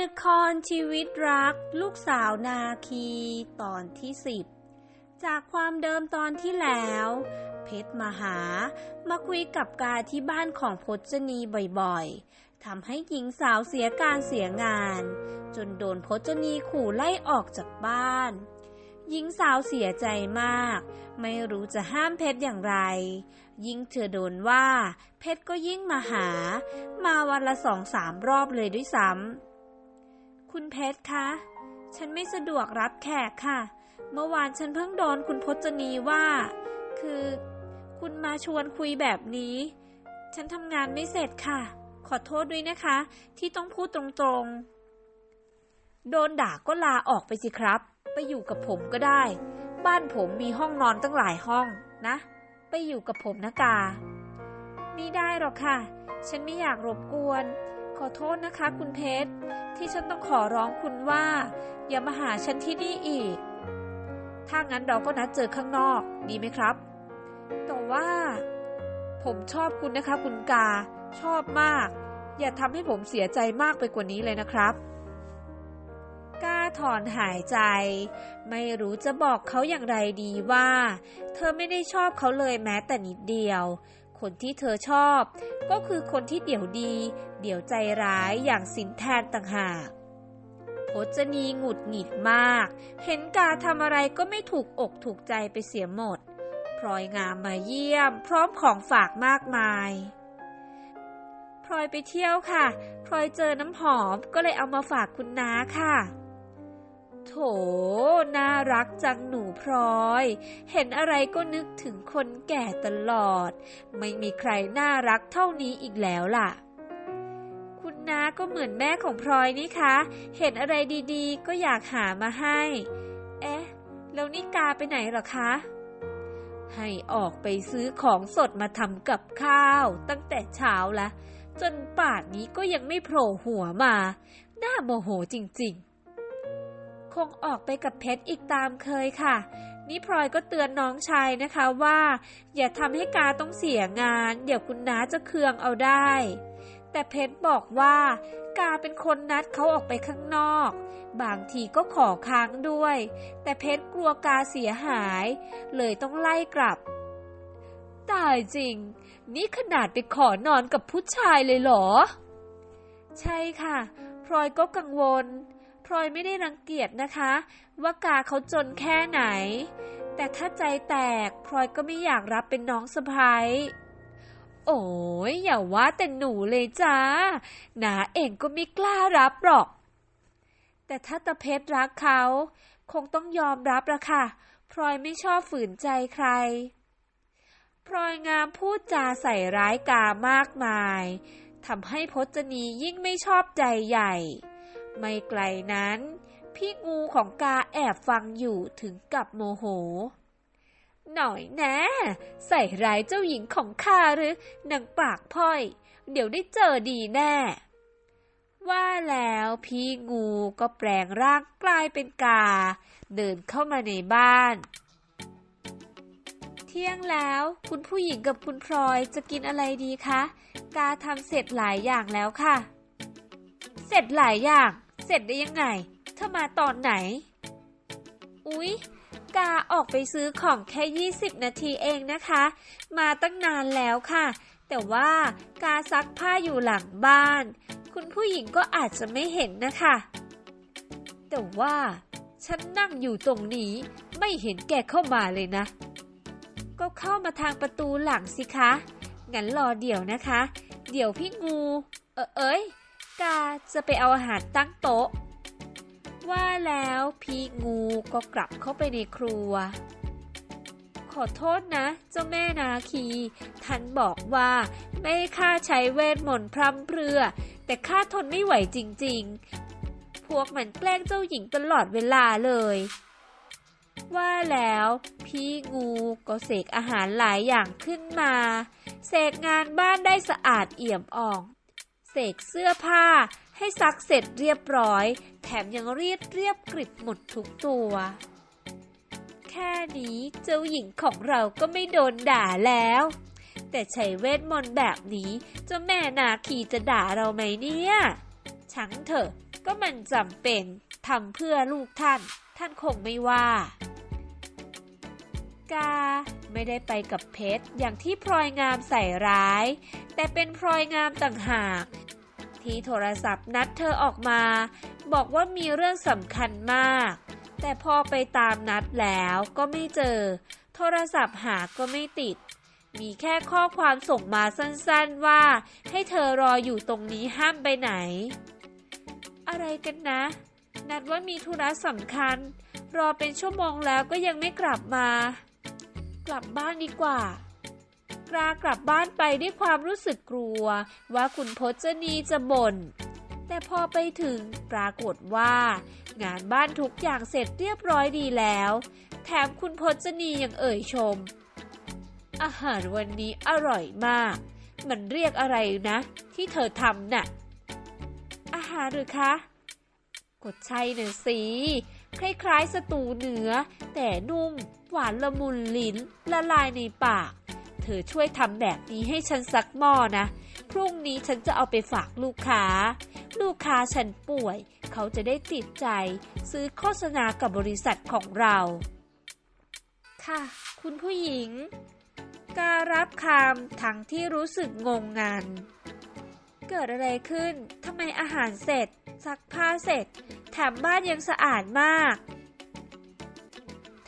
ละครชีวิตรัก ลูกสาวนาคีตอนที่สิบจากความเดิมตอนที่แล้ว เพชรมาหา มาคุยกับกาที่บ้านของพจนีบ่อยๆทำให้หญิงสาวเสียการเสียงาน จนโดนพจนีขู่ไล่ออกจากบ้าน หญิงสาวเสียใจมาก ไม่รู้จะห้ามเพชรอย่างไร ยิ่งเธอโดนว่า เพชรก็ยิ่งมาหา มาวันละสองสามรอบเลยด้วยซ้ำ คุณเพชรคะ ฉันไม่สะดวกรับแขกค่ะ เมื่อวานฉันเพิ่งโดนคุณพจนีว่า คือ คุณมาชวนคุยแบบนี้ ฉันทำงานไม่เสร็จค่ะ ขอโทษด้วยนะคะ ที่ต้องพูดตรงๆ โดนด่าก็ลาออกไปสิครับ ไปอยู่กับผมก็ได้ บ้านผมมีห้องนอนตั้งหลายห้องนะ ไปอยู่กับผมนะกา ไม่ได้หรอกค่ะ ฉันไม่อยากรบกวน ขอโทษนะคะคุณเพชร ที่ฉันต้องขอร้องคุณว่า อย่ามาหาฉันที่นี่อีก ถ้างั้นเราก็นัดเจอข้างนอกดีไหมครับ แต่ว่า ผมชอบคุณนะคะ คุณกา ชอบมาก อย่าทำให้ผมเสียใจมากไปกว่านี้เลยนะครับกาถอนหายใจ ไม่รู้จะบอกเขาอย่างไรดีว่า เธอไม่ได้ชอบเขาเลยแม้แต่นิดเดียว คนที่เธอชอบ ก็คือคนที่เดี๋ยวดี เดี๋ยวใจร้ายอย่างสินแทนต่างหากพจนีหงุดหงิดมาก เห็นกาทำอะไรก็ไม่ถูกอกถูกใจไปเสียหมด พลอยงามมาเยี่ยม พร้อมของฝากมากมาย พลอยไปเที่ยวค่ะ พลอยเจอน้ำหอมก็เลยเอามาฝากคุณน้าค่ะ โถ น่ารักจังหนูพลอย เห็นอะไรก็นึกถึงคนแก่ตลอด ไม่มีใครน่ารักเท่านี้อีกแล้วล่ะ คุณน้าก็เหมือนแม่ของพลอยนี่คะ เห็นอะไรดีๆ ก็อยากหามาให้ เอ๊ะ แล้วนี่กาไปไหนหรอคะ ให้ออกไปซื้อของสดมาทำกับข้าว ตั้งแต่เช้าละ จนป่านนี้ก็ยังไม่โผล่หัวมา น่าโมโหจริง ๆ คงออกไปกับเพชรอีกตามเคยค่ะ นี่พลอยก็เตือนน้องชายนะคะว่า อย่าทำให้กาต้องเสียงาน เดี๋ยวคุณน้าจะเคืองเอาได้ แต่เพชรบอกว่ากาเป็นคนนัดเขาออกไปข้างนอก บางทีก็ขอค้างด้วย แต่เพชรกลัวกาเสียหาย เลยต้องไล่กลับตายจริง นี่ขนาดไปขอนอนกับผู้ชายเลยเหรอ ใช่ค่ะ พลอยก็กังวล พลอยไม่ได้รังเกียจนะคะ ว่ากาเขาจนแค่ไหน แต่ถ้าใจแตกพลอยก็ไม่อยากรับเป็นน้องสะพ้ายโอ้ยอย่าว่าแต่หนูเลยจ้านาเองก็ไม่กล้ารับหรอก แต่ถ้าตะเพชรรักเขา คงต้องยอมรับละค่ะ พลอยไม่ชอบฝืนใจใคร พลอยงามพูดจาใส่ร้ายกามากมายทำให้พจนียิ่งไม่ชอบใจใหญ่ ไม่ไกลนั้น พี่งูของกาแอบฟังอยู่ถึงกับโมโห หน่อยน่ใส่ร้ายเจ้าหญิงของข้าหรือนางปากพ่อย เดี๋ยวได้เจอดีแน่ ว่าแล้วพี่งูก็แปลงร่างกลายเป็นกา เดินเข้ามาในบ้านเที่ยงแล้วคุณผู้หญิงกับคุณพลอยจะกินอะไรดีคะ กาทำเสร็จหลายอย่างแล้วค่ะ เสร็จหลายอย่าง เสร็จได้ยังไงเธอมาตอนไหน อุ๊ย กาออกไปซื้อของแค่ 20 นาทีเองนะคะ มาตั้งนานแล้วค่ะ แต่ว่ากาซักผ้าอยู่หลังบ้าน คุณผู้หญิงก็อาจจะไม่เห็นนะคะ แต่ว่า ฉันนั่งอยู่ตรงนี้ ไม่เห็นแกเข้ามาเลยนะ ก็เข้ามาทางประตูหลังสิคะ งั้นรอเดี๋ยวนะคะ เดี๋ยวพี่งู เออเอ้ย จะไปเอาอาหารตั้งโต๊ะ ว่าแล้วพี่งูก็กลับเข้าไปในครัว ขอโทษนะ เจ้าแม่นาคี ท่านบอกว่าไม่ข้าใช้เวทมนต์พร่ำเพรื่อ แต่ข้าทนไม่ไหวจริง ๆ พวกมันแกล้งเจ้าหญิงตลอดเวลาเลยว่าแล้วพี่งูก็เสกอาหารหลายอย่างขึ้นมา เสกงานบ้านได้สะอาดเอี่ยมอ่อง เสกเสื้อผ้า ให้ซักเสร็จเรียบร้อย แถมยังเรียดเรียบกริบหมดทุกตัว แค่นี้เจ้าหญิงของเราก็ไม่โดนด่าแล้ว แต่ใช้เวทมนต์แบบนี้เจ้าแม่นาคีจะด่าเราไหมเนี่ยชังเถอะก็มันจำเป็นทำเพื่อลูกท่าน ท่านคงไม่ว่า กาไม่ได้ไปกับเพชรอย่างที่พลอยงามใส่ร้าย แต่เป็นพลอยงามต่างหาก ที่โทรศัพท์นัดเธอออกมา บอกว่ามีเรื่องสำคัญมาก แต่พอไปตามนัดแล้วก็ไม่เจอ โทรศัพท์หาก็ไม่ติด มีแค่ข้อความส่งมาสั้นๆว่า ให้เธอรออยู่ตรงนี้ห้ามไปไหน อะไรกันนะ นัดว่ามีธุระสำคัญ รอเป็นชั่วโมงแล้วก็ยังไม่กลับมา กลับบ้านดีกว่า กรากลับบ้านไปด้วยความรู้สึกกลัว ว่าคุณพจนีจะบน่น แต่พอไปถึงปรากฏว่า งานบ้านทุกอย่างเสร็จเรียบร้อยดีแล้ว แถมคุณพจนียังเอ่ยชม อาหารวันนี้อร่อยมาก มันเรียกอะไรนะ ที่เธอทำน่ะ อาหารหรือคะ กดใช่น่ะสิคล้ายๆสตูเนื้อ แต่นุ่ม หวานละมุนลิ้นละลายในปาก ธอช่วยทำแบบนี้ให้ฉันสักหม้อนะ พรุ่งนี้ฉันจะเอาไปฝากลูกค้า ลูกค้าฉันป่วย เขาจะได้ติดใจ ซื้อโฆษณากับบริษัทของเรา ค่ะ คุณผู้หญิง การรับคำทั้งที่รู้สึกงงงันเกิดอะไรขึ้น ทำไมอาหารเสร็จ ซักผ้าเสร็จ แถมบ้านยังสะอาดมาก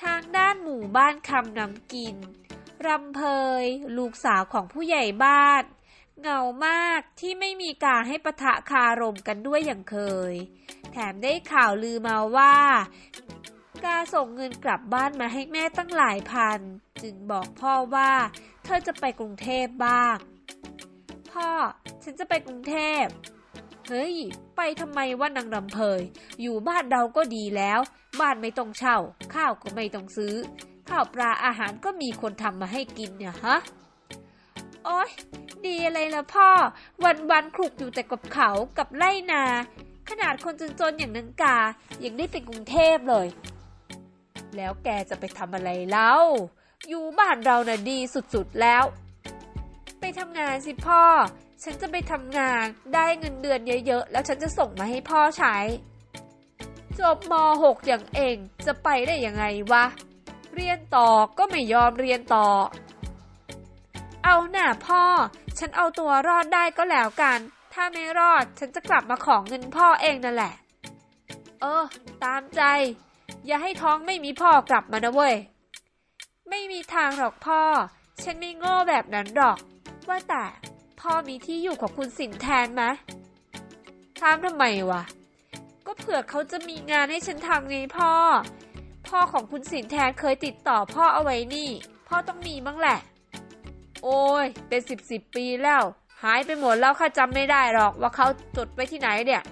ทางด้านหมู่บ้านคำนำกิน รำเพย ลูกสาวของผู้ใหญ่บ้านเหงามากที่ไม่มีการให้ปะทะคารมกันด้วยอย่างเคย แถมได้ข่าวลือมาว่า กาส่งเงินกลับบ้านมาให้แม่ตั้งหลายพัน จึงบอกพ่อว่า เธอจะไปกรุงเทพบ้าง พ่อ ฉันจะไปกรุงเทพ เฮ้ย ไปทำไมว่านางรำเพย อยู่บ้านเราก็ดีแล้ว บ้านไม่ต้องเช่า ข้าวก็ไม่ต้องซื้อ ข้าวปลาอาหารก็มีคนทำมาให้กินเนี่ยฮะโอ๊ยดีอะไรล่ะพ่อ วันวันๆคลุกอยู่แต่กับเขากับไร่นา ขนาดคนจนๆอย่างนังกายังได้ไปกรุงเทพเลย แล้วแกจะไปทำอะไรเล่า อยู่บ้านเราน่ะดีสุดๆแล้ว ไปทำงานสิพ่อ ฉันจะไปทำงานได้เงินเดือนเยอะๆ แล้วฉันจะส่งมาให้พ่อใช้ จบม .6 อย่างเองจะไปได้ยังไงวะ เรียนต่อก็ไม่ยอมเรียนต่อ เอาหน่าพ่อ ฉันเอาตัวรอดได้ก็แล้วกัน ถ้าไม่รอดฉันจะกลับมาของเงินพ่อเองนั่นแหละ เออ ตามใจ อย่าให้ท้องไม่มีพ่อกลับมานะเว้ย ไม่มีทางหรอกพ่อ ฉันไม่โง่แบบนั้นหรอก ว่าแต่พ่อมีที่อยู่ของคุณสินแทนไหมถามทำไมวะ ก็เผื่อเขาจะมีงานให้ฉันทำไงพ่อ พ่อของคุณสินแทนเคยติดต่อพ่อเอาไว้นี่ พ่อต้องมีบ้างแหละ โอ้ย เป็นสิบสิบปีแล้ว หายไปหมดแล้วข้าจำไม่ได้หรอกว่าเขาจดไว้ที่ไหนเนี่ย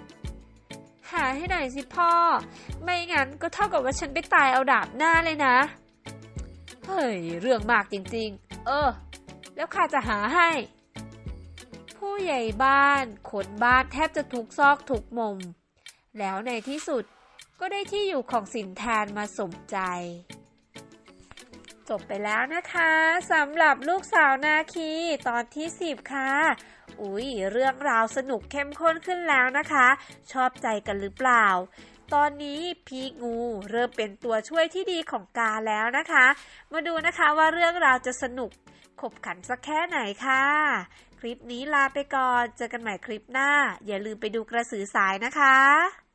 หาให้หน่อยสิพ่อ ไม่งั้นก็เท่ากับว่าฉันไปตายเอาดาบหน้าเลยนะ เฮ้ย เรื่องมากจริง ๆ เออ แล้วข้าจะหาให้ ผู้ใหญ่บ้านขนบ้านแทบจะทุกซอกทุกมุม แล้วในที่สุด ก็ได้ที่อยู่ของสินแทนมาสมใจ จบไปแล้วนะคะสำหรับลูกสาวนาคีตอนที่ 10 ค่ะ อุ๊ย เรื่องราวสนุกเข้มข้นขึ้นแล้วนะคะ ชอบใจกันหรือเปล่าตอนนี้พีงูเริ่มเป็นตัวช่วยที่ดีของกาแล้วนะคะ มาดูนะคะว่าเรื่องราวจะสนุก ขบขันสักแค่ไหนค่ะ คลิปนี้ลาไปก่อน เจอกันใหม่คลิปหน้า อย่าลืมไปดูกระสือสายนะคะ